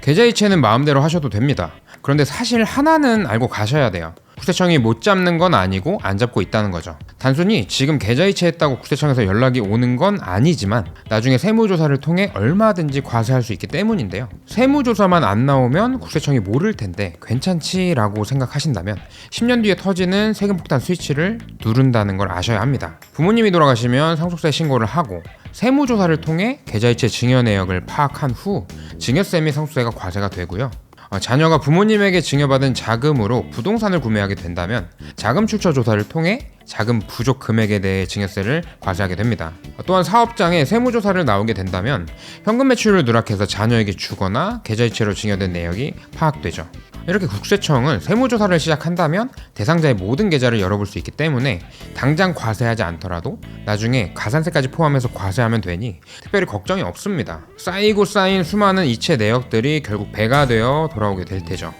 계좌이체는 마음대로 하셔도 됩니다. 그런데 사실 하나는 알고 가셔야 돼요. 국세청이 못 잡는 건 아니고 안 잡고 있다는 거죠. 단순히 지금 계좌이체했다고 국세청에서 연락이 오는 건 아니지만 나중에 세무조사를 통해 얼마든지 과세할 수 있기 때문인데요. 세무조사만 안 나오면 국세청이 모를 텐데 괜찮지라고 생각하신다면 10년 뒤에 터지는 세금 폭탄 스위치를 누른다는 걸 아셔야 합니다. 부모님이 돌아가시면 상속세 신고를 하고 세무조사를 통해 계좌이체 증여 내역을 파악한 후 증여세 및 상속세가 과세가 되고요. 어, 자녀가 부모님에게 증여받은 자금으로 부동산을 구매하게 된다면 자금 출처 조사를 통해 자금 부족 금액에 대해 증여세를 과세하게 됩니다. 어, 또한 사업장에 세무조사를 나오게 된다면 현금 매출을 누락해서 자녀에게 주거나 계좌이체로 증여된 내역이 파악되죠. 이렇게 국세청은 세무조사를 시작한다면 대상자의 모든 계좌를 열어볼 수 있기 때문에 당장 과세하지 않더라도 나중에 가산세까지 포함해서 과세하면 되니 특별히 걱정이 없습니다. 쌓이고 쌓인 수많은 이체 내역들이 결국 배가 되어 돌아오게 될 테죠.